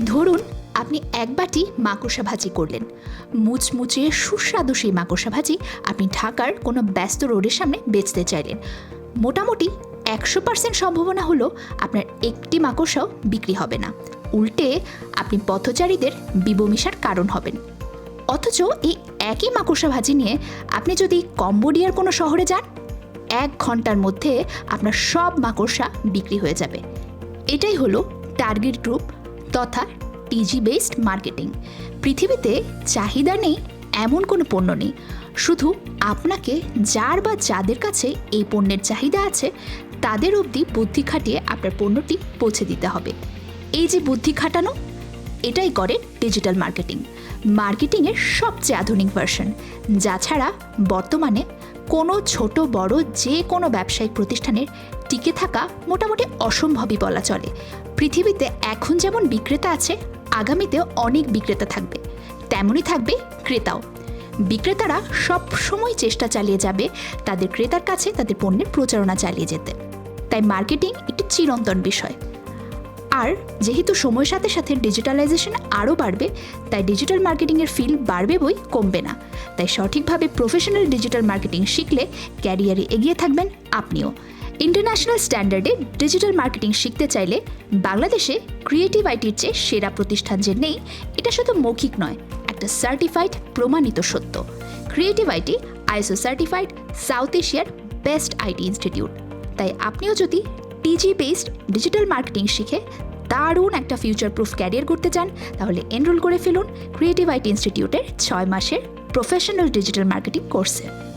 ধরুন, আপনি এক বাটি মাকড়সা ভাজি করলেন। মুচমুচে সুস্বাদু সেই মাকড়সা ভাজি আপনি ঢাকার কোনো ব্যস্ত রোডের সামনে বেচতে চাইলেন। মোটামুটি একশো পার্সেন্ট সম্ভাবনা হলো আপনার একটি মাকড়সাও বিক্রি হবে না। উল্টে আপনি পথচারীদের বিবমিশার কারণ হবেন। অথচ এই একই মাকড়সা ভাজি নিয়ে আপনি যদি কম্বোডিয়ার কোনো শহরে যান, এক ঘণ্টার মধ্যে আপনার সব মাকড়সা বিক্রি হয়ে যাবে। এটাই হলো টার্গেট গ্রুপ তথা টিজি বেসড মার্কেটিং পৃথিবীতে চাহিদা নেই, এমন কোনো পণ্য নেই। শুধু আপনাকে যার বা যাদের কাছে এই পণ্যের চাহিদা আছে, তাদের অবধি বুদ্ধি খাটিয়ে আপনার পণ্যটি পৌঁছে দিতে হবে। এই যে বুদ্ধি খাটানো, এটাই করে ডিজিটাল মার্কেটিং মার্কেটিংয়ের সবচেয়ে আধুনিক ভার্সন যা ছাড়া বর্তমানে কোনো ছোট, বড় যে কোনো ব্যবসায়িক প্রতিষ্ঠানের টিকে থাকা মোটামুটি অসম্ভবই বলা চলে। পৃথিবীতে এখন যেমন বিক্রেতা আছে, আগামীতেও অনেক বিক্রেতা থাকবে। তেমনই থাকবে ক্রেতাও। বিক্রেতারা সব সময় চেষ্টা চালিয়ে যাবে তাদের ক্রেতার কাছে তাদের পণ্যের প্রচারণা চালিয়ে যেতে। তাই মার্কেটিং একটি চিরন্তন বিষয়। আর যেহেতু সময়ের সাথে সাথে ডিজিটালাইজেশন আরও বাড়বে, তাই ডিজিটাল মার্কেটিংয়ের ফিল বাড়বে বই কমবে না। তাই সঠিকভাবে প্রফেশনাল ডিজিটাল মার্কেটিং শিখলে ক্যারিয়ারে এগিয়ে থাকবেন আপনিও। ইন্টারন্যাশনাল স্ট্যান্ডার্ডে ডিজিটাল মার্কেটিং শিখতে চাইলে বাংলাদেশে ক্রিয়েটিভ আইটির চেয়ে সেরা প্রতিষ্ঠান যে নেই, এটা শুধু মৌখিক নয়, একটা সার্টিফাইড প্রমাণিত সত্য। Creative IT ISO certified south এশিয়ার বেস্ট আইটি ইনস্টিটিউট তাই আপনিও যদি টিজি বেসড ডিজিটাল মার্কেটিং শিখে দারুণ একটা ফিউচার প্রুফ ক্যারিয়ার করতে চান, তাহলে এনরোল করে ফেলুন ক্রিয়েটিভ আইটি ইনস্টিটিউটের ছয় মাসের প্রফেশনাল ডিজিটাল মার্কেটিং কোর্সে